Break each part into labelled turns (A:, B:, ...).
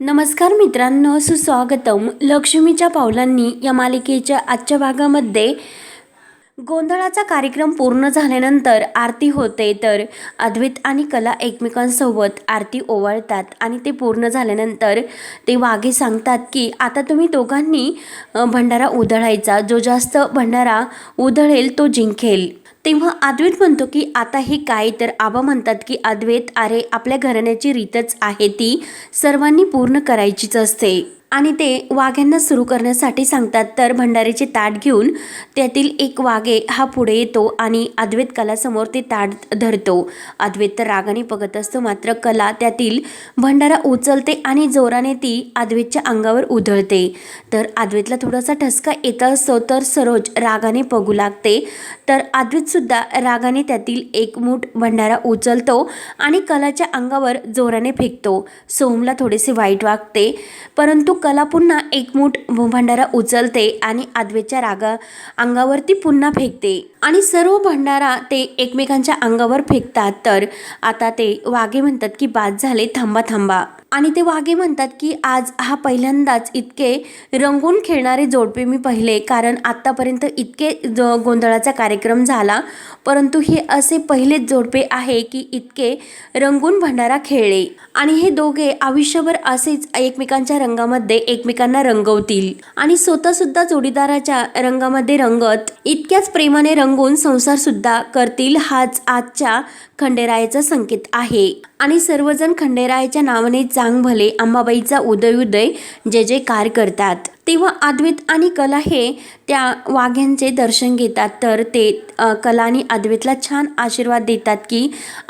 A: नमस्कार मित्रांनो सुस्वागतम. लक्ष्मीच्या पावलांनी या मालिकेच्या आजच्या भागामध्ये गोंधळाचा कार्यक्रम पूर्ण झाल्यानंतर आरती होते. तर अद्वैत आणि कला एकमेकांसोबत आरती ओवाळतात आणि ते पूर्ण झाल्यानंतर ते वाघे सांगतात की आता तुम्ही दोघांनी भंडारा उधळायचा. जो जास्त भंडारा उधळेल तो जिंकेल. तेव्हा अद्वैत म्हणतो की आता हे काय तर आबा म्हणतात की अद्वैत अरे आपल्या घराण्याची रीतच आहे ती. सर्वांनी पूर्ण करायचीच असते. आणि ते वाघ्यांना सुरू करण्यासाठी सांगतात. तर भंडारीचे ताट घेऊन त्यातील एक वाघे हा पुढे येतो आणि अद्वैत कलासमोर ते ताट धरतो. अद्वैत तर रागाने बघत असतो मात्र कला त्यातील भंडारा उचलते आणि जोराने ती अद्वैतच्या अंगावर उधळते. तर अद्वैतला थोडासा ठसका येत असतो तर सरोज रागाने बघू लागते. तर अद्वैतसुद्धा रागाने त्यातील एक मूठ भंडारा उचलतो आणि कलाच्या अंगावर जोराने फेकतो. सोमला थोडेसे वाईट वागते परंतु कला पुन्हा एकमूठ भंडारा उचलते आणि आद्वेच्या रागा अंगावरती पुन्हा फेकते. आणि सर्व भंडारा ते एकमेकांच्या अंगावर फेकतात. तर आता ते वाघे म्हणतात की बाद झाले थांबा थांबा. आणि ते वाघे म्हणतात की आज हा पहिल्यांदाच इतके रंगून खेळणारे जोडपे मी पाहिले. कारण आत्तापर्यंत इतके ज गोंधळाचा कार्यक्रम झाला. परंतु हे असे पहिलेच जोडपे आहे की इतके रंगून भंडारा खेळले. आणि हे दोघे आयुष्यभर असेच एकमेकांच्या रंगामध्ये एकमेकांना रंगवतील. आणि स्वतःसुद्धा जोडीदाराच्या रंगामध्ये रंगत इतक्याच प्रेमाने रंगून संसारसुद्धा करतील हाच आजच्या खंडेरायाचा संकेत आहे. आणि सर्वजण खंडेरायाच्या नावाने चांग भले अंबाबाईचा उदय उदय जय जयकार करतात. तेव्हा अद्वैत आणि कला हे त्या वाघ्यांचे दर्शन घेतात. तर ते कला आणि अद्वैतला छान आशीर्वाद देतात की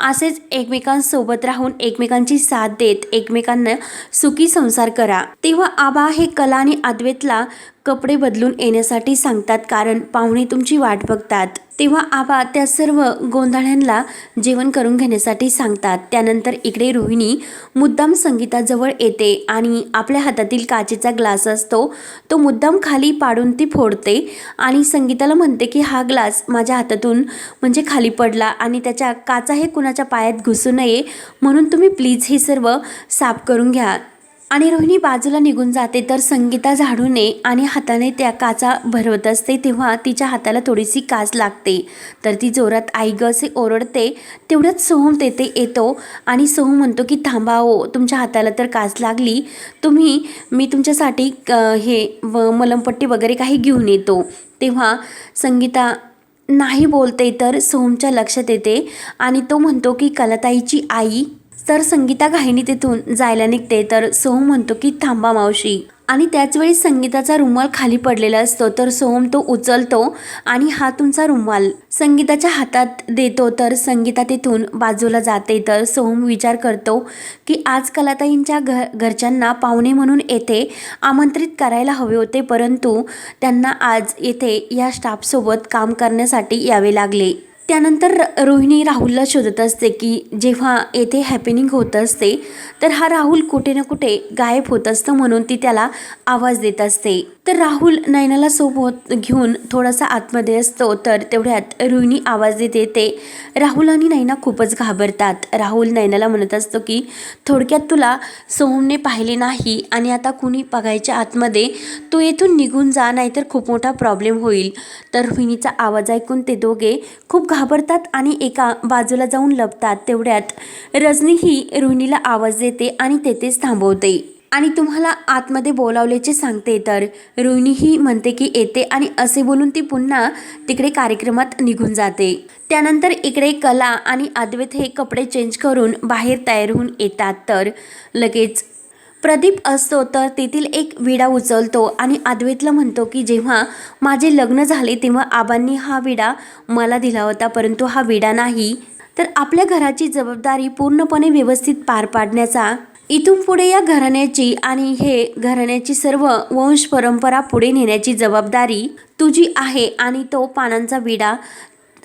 A: असेच एकमेकांसोबत राहून एकमेकांची साथ देत एकमेकांना सुखी संसार करा. तेव्हा आबा हे कला आणि अद्वैतला कपडे बदलून येण्यासाठी सांगतात कारण पाहुणे तुमची वाट बघतात. तेव्हा आबा त्या सर्व गोंधळ्यांना जेवण करून घेण्यासाठी सांगतात. त्यानंतर इकडे रोहिणी मुद्दाम संगीताजवळ येते आणि आपल्या हातातील काचेचा ग्लास असतो. तो मुद्दाम खाली पाडून ती फोडते आणि संगीताला म्हणते की हा ग्लास माझ्या हातातून म्हणजे खाली पडला आणि त्याच्या काचा हे कुणाच्या पायात घुसू नये म्हणून तुम्ही प्लीज हे सर्व साफ करून घ्या. आणि रोहिणी बाजूला निघून जाते तर संगीता झाडूने आणि हाताने त्या काचा भरवत असते तेव्हा तिच्या हाताला थोडीशी काच लागते. तर ती जोरात आई ग असे ओरडते. तेवढ्यात सोहम तेथे येतो आणि सोहम म्हणतो की थांबा हो तुमच्या हाताला तर काच लागली. तुम्ही मी तुमच्यासाठी हे व मलमपट्टी वगैरे काही घेऊन येतो. तेव्हा संगीता नाही बोलते. तर सोहमच्या लक्षात येते आणि तो म्हणतो की कलाताईची आई तर संगीता घाईनी तिथून जायला निघते तर सोहम म्हणतो की थांबा मावशी. आणि त्याचवेळी संगीताचा रुमाल खाली पडलेला असतो तर सोहम तो उचलतो आणि हा तुमचा रुमाल. संगीताच्या हातात देतो तर संगीता तिथून बाजूला जाते तर सोहम विचार करतो की आज कलाताईंच्या घर घरच्यांना पाहुणे म्हणून येथे आमंत्रित करायला हवे होते परंतु त्यांना आज येथे या स्टाफसोबत काम करण्यासाठी यावे लागले. त्यानंतर र- रोहिणी राहुलला शोधत असते की जेव्हा येथे हॅपनिंग होत असते तर हा राहुल कुठे ना कुठे गायब होत असतं म्हणून ती त्याला आवाज देत असते. तर राहुल नयनाला सोबत घेऊन थोडासा आतमध्ये असतो तर तेवढ्यात रोहिणी आवाज देते ते राहुल आणि नयना खूपच घाबरतात. राहुल नयनाला म्हणत असतो की थोडक्यात तुला सोहमने पाहिले नाही आणि आता कुणी बघायच्या आतमध्ये तू येथून निघून जा नाहीतर खूप मोठा प्रॉब्लेम होईल. तर रोहिणीचा आवाज ऐकून ते दोघे खूप घाबरतात आणि एका बाजूला जाऊन लपतात. तेवढ्यात रजनी ही रोहिणीला आवाज देते आणि तेथेच थांबवते. आणि तुम्हाला आतमध्ये बोलावल्याचे सांगते. तर रोहिणीही म्हणते की येते आणि असे बोलून ती पुन्हा तिकडे कार्यक्रमात निघून जाते. त्यानंतर इकडे कला आणि अद्वैत हे कपडे चेंज करून बाहेर तयार होऊन येतात. तर लगेच प्रदीप असतो तर तेथील एक विडा उचलतो आणि अद्वैतला म्हणतो की जेव्हा माझे लग्न झाले तेव्हा आबांनी हा विडा मला दिला होता परंतु हा विडा नाही. तर आपल्या घराची जबाबदारी पूर्णपणे व्यवस्थित पार पाडण्याचा इथून पुढे या घराण्याची आणि हे घराण्याची सर्व वंश परंपरा पुढे नेण्याची जबाबदारी तुझी आहे आणि तो पानांचा विडा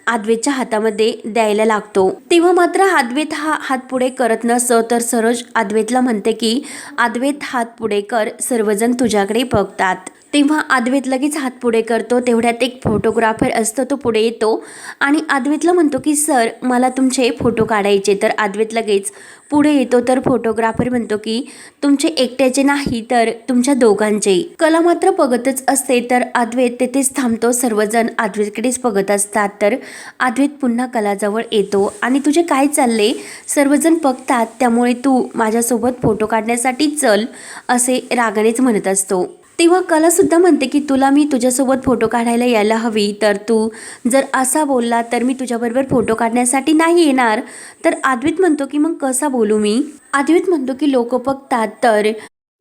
A: अद्वैतच्या हातामध्ये द्यायला लागतो. तेव्हा मात्र आद्वेत हा हात पुढे करत नसतो तर सरोज आद्वेतला म्हणते की आद्वेत हात पुढे कर सर्वजण तुझ्याकडे बघतात. तेव्हा अद्वैत लगेच हात पुढे करतो. तेवढ्यात एक फोटोग्राफर असतो तो पुढे येतो. आणि अद्वैतला म्हणतो की सर मला तुमचे फोटो काढायचे. तर अद्वैत लगेच पुढे येतो. तर फोटोग्राफर म्हणतो की तुमचे एकट्याचे नाही तर तुमच्या दोघांचे. कला मात्र बघतच असते तर अद्वैत तेथेच थांबतो. सर्वजण आद्वेतकडेच बघत असतात. तर अद्वैत पुन्हा कलाजवळ येतो. आणि तुझे काय चालले? सर्वजण बघतात. त्यामुळे तू माझ्यासोबत फोटो काढण्यासाठी चल असे रागानेच म्हणत असतो. तेव्हा कलासुद्धा म्हणते की तुला मी तुझ्यासोबत फोटो काढायला यायला हवी तर तू जर असा बोलला तर मी तुझ्याबरोबर फोटो काढण्यासाठी नाही येणार. तर आद्वित म्हणतो की मग कसा बोलू मी? आद्वित म्हणतो की लोक बघतात तर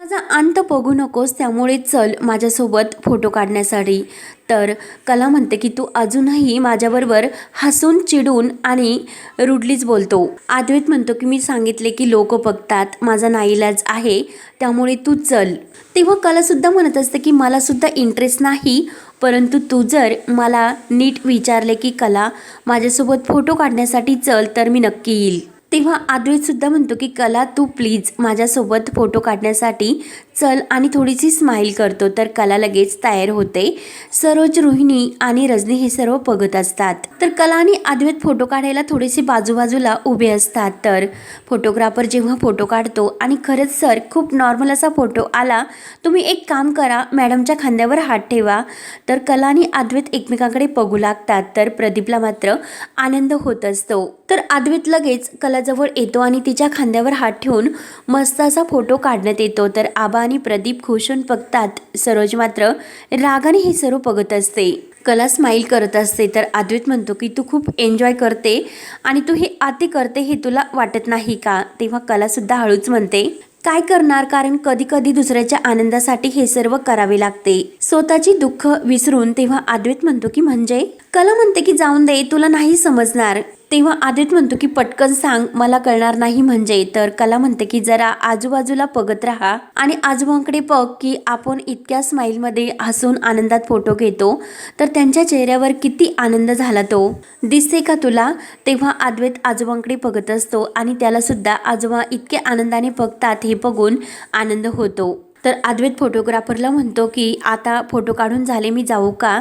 A: माझा अंत बघू नकोस त्यामुळे चल माझ्यासोबत फोटो काढण्यासाठी. तर कला म्हणते की तू अजूनही माझ्याबरोबर हसून चिडून आणि रुडलीच बोलतो. अद्वैत म्हणतो की मी सांगितले की लोक बघतात माझा नाईलाज आहे त्यामुळे तू चल. तेव्हा कलासुद्धा म्हणत असते की मला सुद्धा इंटरेस्ट नाही परंतु तू जर मला नीट विचारले की कला माझ्यासोबत फोटो काढण्यासाठी चल तर मी नक्की येईल. तेव्हा अद्वैत सुद्धा म्हणतो की कला तू प्लीज माझ्यासोबत फोटो काढण्यासाठी चल आणि थोडीशी स्माईल करतो तर कला लगेच तयार होते. सरोज रोहिणी आणि रजनी हे सर्व बघत असतात. तर कला आणि अद्वैत फोटो काढायला थोडेसे बाजूबाजूला उभे असतात. तर फोटोग्राफर जेव्हा फोटो काढतो आणि खरंच सर खूप नॉर्मल असा फोटो आला तुम्ही एक काम करा मॅडमच्या खांद्यावर हात ठेवा. तर कला आणि अद्वैत एकमेकांकडे बघू लागतात. तर प्रदीपला मात्र आनंद होत असतो. तर अद्वैत लगेच कलाजवळ येतो आणि तिच्या खांद्यावर हात ठेवून मस्त असा फोटो काढण्यात येतो. तर आबा आणि प्रदीप खुश होऊन बघतात. सरोज मात्र रागाने हे सर्व बघत असते. कला स्माईल करत असते. तर अद्वैत म्हणतो की तू खूप एन्जॉय करते आणि तू हे आते करते हे तुला वाटत नाही का? तेव्हा कलासुद्धा हळूच म्हणते काय करणार? कारण कधी कधी दुसऱ्याच्या आनंदासाठी हे सर्व करावे लागते. स्वतःची दुःख विसरून तेव्हा अद्वैत म्हणतो की म्हणजे? कला म्हणते की जाऊन दे तुला नाही समजणार. तेव्हा आदित म्हणतो की पटकन सांग मला कळणार नाही म्हणजे. तर कला म्हणते की जरा आजूबाजूला बघत राहा आणि आजोबांकडे बघ की आपण इतक्या स्माईलमध्ये हसून आनंदात फोटो घेतो तर त्यांच्या चेहऱ्यावर किती आनंद झाला तो. दिसते का तुला? तेव्हा अद्वैत आजोबांकडे बघत असतो आणि त्याला सुद्धा आजोबा इतके आनंदाने बघतात हे बघून आनंद होतो. तर अद्वैत फोटोग्राफरला म्हणतो की आता फोटो काढून झाले मी जाऊ का?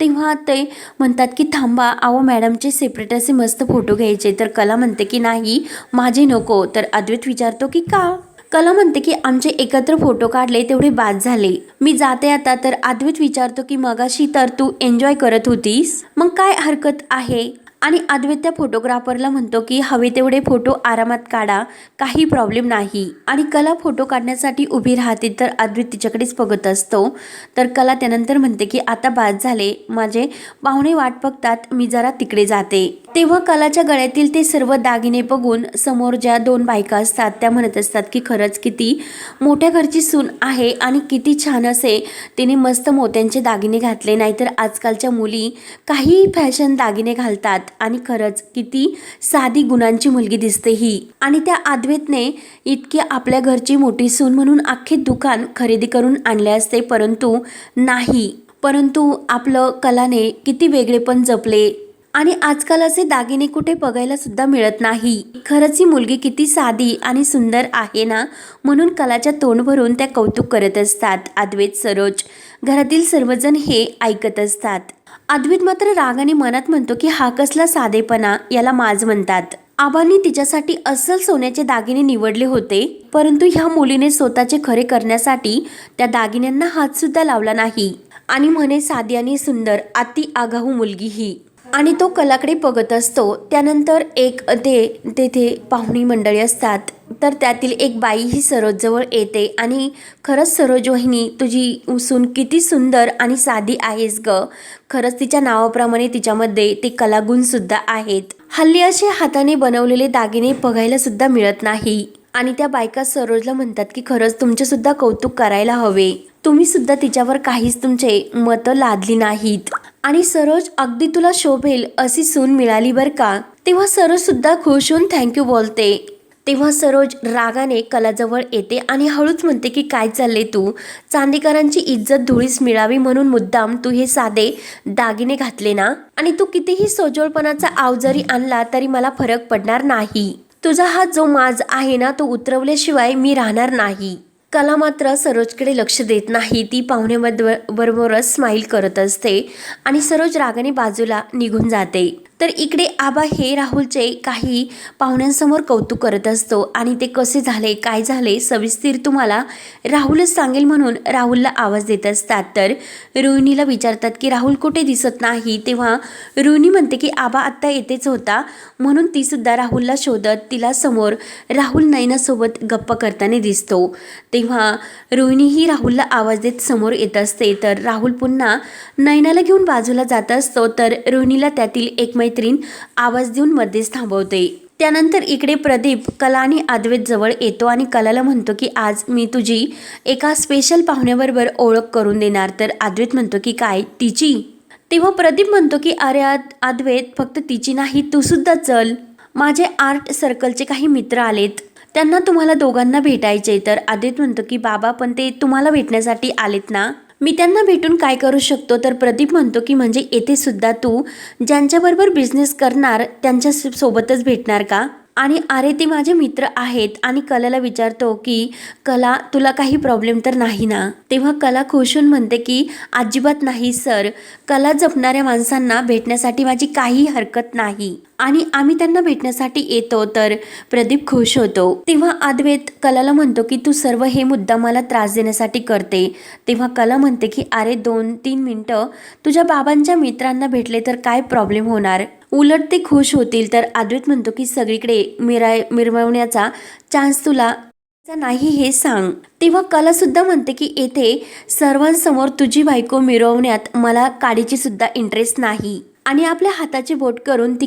A: तेव्हा ते म्हणतात की थांबा अहो मॅडमचे सेपरेट असे मस्त फोटो घ्यायचे. तर कला म्हणते की नाही माझे नको. तर अद्वैत विचारतो की का? कला म्हणते की आमचे एकत्र फोटो काढले तेवढे बाद झाले. मी जाते आता. तर अद्वैत विचारतो की मगाशी तर तू एन्जॉय करत होतीस? मग काय हरकत आहे? आणि अद्वैत फोटोग्राफरला म्हणतो की हवे तेवढे फोटो आरामात काढा काही प्रॉब्लेम नाही. आणि कला फोटो काढण्यासाठी उभी राहते तर अद्वैत तिच्याकडेच बघत असतो. तर कला त्यानंतर म्हणते की आता बाद झाले माझे पाहुणे वाट बघतात मी जरा तिकडे जाते. तेव्हा कलाच्या गळ्यातील ते सर्व दागिने बघून समोर ज्या दोन बायका असतात त्या म्हणत असतात की खरंच किती मोठ्या घरची सून आहे आणि किती छान असे तिने मस्त मोत्यांचे दागिने घातले. नाहीतर आजकालच्या मुली काही फॅशन दागिने घालतात आणि खरंच किती साधी गुणांची मुलगी दिसते ही. आणि त्या आद्वेतने इतकी आपल्या घरची मोठी सून म्हणून अख्खे दुकान खरेदी करून आणले असते परंतु नाही. परंतु आपलं कलाने किती वेगळेपण जपले आणि आजकाल असे दागिने कुठे बघायला सुद्धा मिळत नाही. खरंच ही मुलगी किती साधी आणि सुंदर आहे ना? म्हणून कलाच्या तोंड भरून त्या कौतुक करत असतात अद्वैत सरोज. घरातील सर्वजण हे ऐकत असतात. अद्वैत मात्र रागाने मनात म्हणतो की हा कसला साधेपणा याला माज म्हणतात. आबांनी तिच्यासाठी अस्सल सोन्याचे दागिने निवडले होते परंतु ह्या मुलीने स्वतःचे खरे करण्यासाठी त्या दागिन्यांना हात सुद्धा लावला नाही. आणि म्हणे साधी आणि सुंदर अति आगाऊ मुलगी ही. आणि तो कलाकडे बघत असतो. त्यानंतर एक ते तेथे पाहुणी मंडळी असतात. तर त्यातील एक बाई ही सरोजजवळ येते आणि खरंच सरोज वहिनी तुझी सून किती सुंदर आणि साधी आहेस ग. खरंच तिच्या नावाप्रमाणे तिच्यामध्ये ते कलागुणसुद्धा आहेत. हल्ली असे हाताने बनवलेले दागिने बघायला सुद्धा मिळत नाही. आणि त्या बायका सरोजला म्हणतात की खरंच तुमचेसुद्धा कौतुक करायला हवे. तुम्ही सुद्धा तिच्यावर काहीच तुमचे मतं लादली नाहीत. आणि सरोज अगदी तुला शोभेल अशी सून मिळाली बर का? तेव्हा सरोज सुद्धा खुश होऊन थँक्यू बोलते. तेव्हा सरोज रागाने कलाजवळ येते आणि हळूच म्हणते की काय चालले तू? चांदेकरांची इज्जत धुळीस मिळावी म्हणून मुद्दाम तू हे साधे दागिने घातले ना? आणि तू कितीही सोजोळपणाचा आव जरी आणला तरी मला फरक पडणार नाही. तुझा हा जो माज आहे ना तो उतरवल्याशिवाय मी राहणार नाही. कला मात्र सरोजकडे लक्ष देत नाही. ती पाहुण्याबद्दल बरोबरच स्माईल करत असते आणि सरोज रागाने बाजूला निघून जाते. तर इकडे आबा हे राहुलचे काही पाहुण्यांसमोर कौतुक करत असतो. आणि ते कसे झाले काय झाले सविस्तर तुम्हाला राहुलच सांगेल म्हणून राहुलला आवाज देत असतात. तर रोहिणीला विचारतात की राहुल कुठे दिसत नाही? तेव्हा रोहिणी म्हणते की आबा आत्ता येतेच होता. म्हणून ती सुद्धा राहुलला शोधत तिला समोर राहुल नयनासोबत गप्पा करताना दिसतो. तेव्हा रोहिणीही राहुलला आवाज देत समोर येत असते. तर राहुल पुन्हा नयनाला घेऊन बाजूला जात असतो. तर रोहिणीला त्यातील एक मैत्रीण आवाज देऊन मध्येच थांबवते. त्यानंतर इकडे प्रदीप कला आणि अद्वैत जवळ येतो आणि कलाला म्हणतो की आज मी तुझी एका स्पेशल पाहुण्याबरोबर ओळख करून देणार. तर अद्वैत म्हणतो की काय? तिची? तेव्हा प्रदीप म्हणतो की अरे आद अद्वैत फक्त तिची नाही तू सुद्धा चल. माझे आर्ट सर्कलचे काही मित्र आलेत. त्यांना तुम्हाला दोघांना भेटायचे तर अद्वैत म्हणतो की बाबा पण ते तुम्हाला भेटण्यासाठी आलेत ना? मी त्यांना भेटून काय करू शकतो? तर प्रदीप म्हणतो की म्हणजे येथे सुद्धा तू ज्यांच्याबरोबर बिझनेस करणार त्यांच्या सोबतच भेटणार का? आणि अरे ते माझे मित्र आहेत. आणि कलाला विचारतो की कला तुला काही प्रॉब्लेम तर नाही ना? तेव्हा कला खुश होऊन म्हणते की अजिबात नाही सर. कला जपणाऱ्या माणसांना भेटण्यासाठी माझी काही हरकत नाही. आणि आम्ही त्यांना भेटण्यासाठी येतो तर प्रदीप खुश होतो. तेव्हा अद्वैत कलाला म्हणतो की तू सर्व हे मुद्दा मला त्रास देण्यासाठी करते. तेव्हा कला म्हणते की अरे दोन तीन मिनटं. तुझ्या बाबांच्या मित्रांना भेटले तर काय प्रॉब्लेम होणार? उलट ते खुश होतील तर अद्वैत म्हणतो की सगळीकडे मिराय मिरवण्याचा चान्स तुला नाही हे सांग. तेव्हा कला सुद्धा म्हणते की येथे सर्वांसमोर तुझी बायको मिरवण्यात मला काडीची सुद्धा इंटरेस्ट नाही. आणि आपल्या हाताची बोट करून ती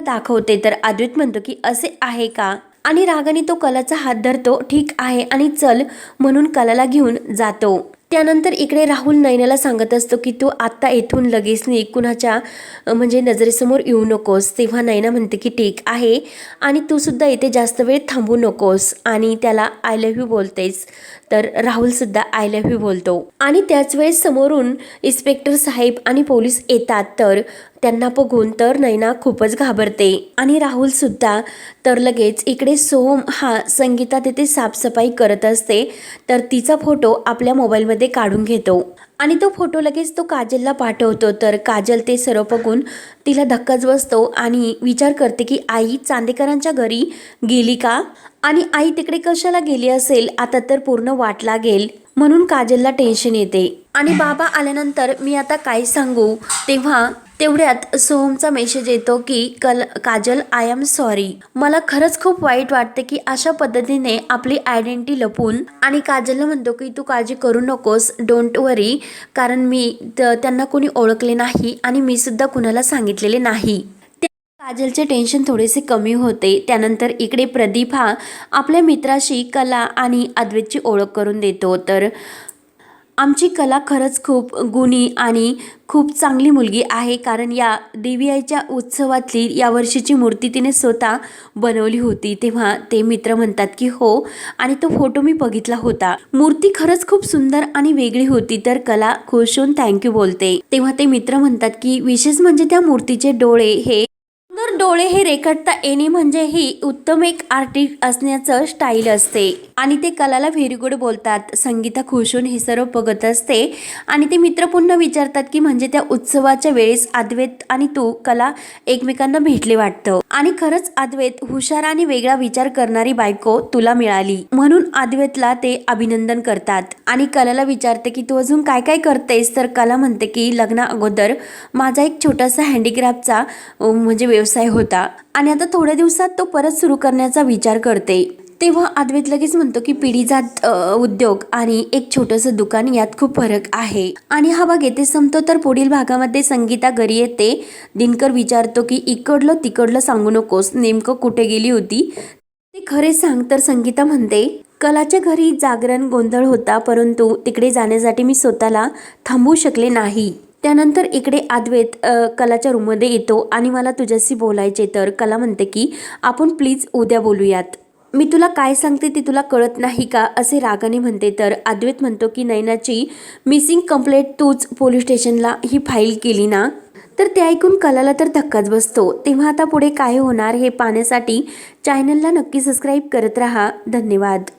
A: दाखवते. तर अद्वैत म्हणतो की असे आहे का? आणि रागाने तो कलाचा हात धरतो. ठीक आहे. आणि चल म्हणून कलाला घेऊन जातो. त्यानंतर इकडे राहुल नयनाला सांगत असतो की तू आत्ता येथून लगेच नाही कुणाच्या म्हणजे नजरेसमोर येऊ नकोस. तेव्हा नयना म्हणते की ठीक आहे. आणि तू सुद्धा इथे जास्त वेळ थांबू नकोस. आणि त्याला आय लव्ह यू बोलतेस. तर राहुलसुद्धा आय लव्ह यू बोलतो. आणि त्याच वेळेस समोरून इन्स्पेक्टर साहेब आणि पोलीस येतात. तर त्यांना बघून तर नैना खूपच घाबरते. आणि राहुल सुद्धा तर लगेच इकडे सोम हा संगीता तिथे साफसफाई करत असते तर तिचा फोटो आपल्या मोबाईलमध्ये काढून घेतो. आणि तो फोटो लगेच तो काजलला पाठवतो तर काजल ते सर्व बघून तिला धक्काच बसतो आणि विचार करते की आई चांदेकरांच्या घरी गेली का? आणि आई तिकडे कशाला गेली असेल? आता तर पूर्ण वाट लागेल. म्हणून काजलला टेन्शन येते. आणि बाबा आल्यानंतर मी आता काय सांगू? तेव्हा तेवढ्यात सोहमचा मेसेज येतो की कल काजल आय एम सॉरी मला खरंच खूप वाईट वाटते की अशा पद्धतीने आपली आयडेंटिटी लपून आणि काजलला म्हणतो की तू काळजी करू नकोस डोंट वरी कारण मी त- त्यांना कोणी ओळखले नाही आणि मी सुद्धा कुणाला सांगितलेले नाही. त्या काजलचे टेन्शन थोडेसे कमी होते. त्यानंतर इकडे प्रदीप हा आपल्या मित्राशी कला आणि अद्वैतची ओळख करून देतो. तर आमची कला खरंच खूप गुणी आणि खूप चांगली मुलगी आहे कारण या देवी आईच्या उत्सवातली या वर्षीची मूर्ती तिने स्वतः बनवली होती. तेव्हा ते मित्र म्हणतात की हो. आणि तो फोटो मी बघितला होता. मूर्ती खरंच खूप सुंदर आणि वेगळी होती तर कला खुश होऊन थँक्यू बोलते. तेव्हा ते मित्र म्हणतात की विशेष म्हणजे त्या मूर्तीचे डोळे हे डोळे हे रेखाटता येणे म्हणजे ही उत्तम एक आर्टिस्ट असण्याचं स्टाईल असते. आणि ते कलाला व्हेरी गुड बोलतात. संगीता खुश होऊन हे सर्व बघत असते. आणि ते मित्र पुन्हा विचारतात की म्हणजे त्या उत्सवाच्या वेळेस अद्वैत आणि तू कला एकमेकांना भेटले वाटतं. आणि खरंच अद्वैत हुशार आणि वेगळा विचार करणारी बायको तुला मिळाली. म्हणून अद्वैतला ते अभिनंदन करतात. आणि कलाला विचारते की तू अजून काय काय करतेस? तर कला म्हणते की लग्ना अगोदर माझा एक छोटासा हँडीक्राफ्टचा म्हणजे व्यवसाय होता. आणि आता थोड्या दिवसात तो परत सुरू करण्याचा विचार करते. तेव्हा अद्वैत लगेच म्हणतो की पिढीजात जात उद्योग आणि एक छोटंसं दुकान यात खूप फरक आहे. आणि हा भाग येथे संपतो तर पुढील भागामध्ये संगीता घरी येते. दिनकर विचारतो की इकडलं तिकडलं सांगू नकोस नेमकं कुठे गेली होती? ते खरे सांग तर संगीता म्हणते कलाच्या घरी जागरण गोंधळ होता परंतु तिकडे जाण्यासाठी मी स्वतःला थांबवू शकले नाही. त्यानंतर इकडे अद्वैत कलाच्या रूममध्ये येतो आणि मला तुझ्याशी बोलायचे तर कला म्हणते की आपण प्लीज उद्या बोलूयात. मी तुला काय सांगते ते तुला कळत नाही का? असे रागाने म्हणते. तर अद्वैत म्हणतो की नैनाची मिसिंग कंप्लेंट तूच पोलीस स्टेशनला ही फाईल केली ना? तर ते ऐकून कलाला तर धक्काच बसतो. तेव्हा आता पुढे काय होणार हे पाहण्यासाठी चॅनलला नक्की सबस्क्राईब करत राहा. धन्यवाद.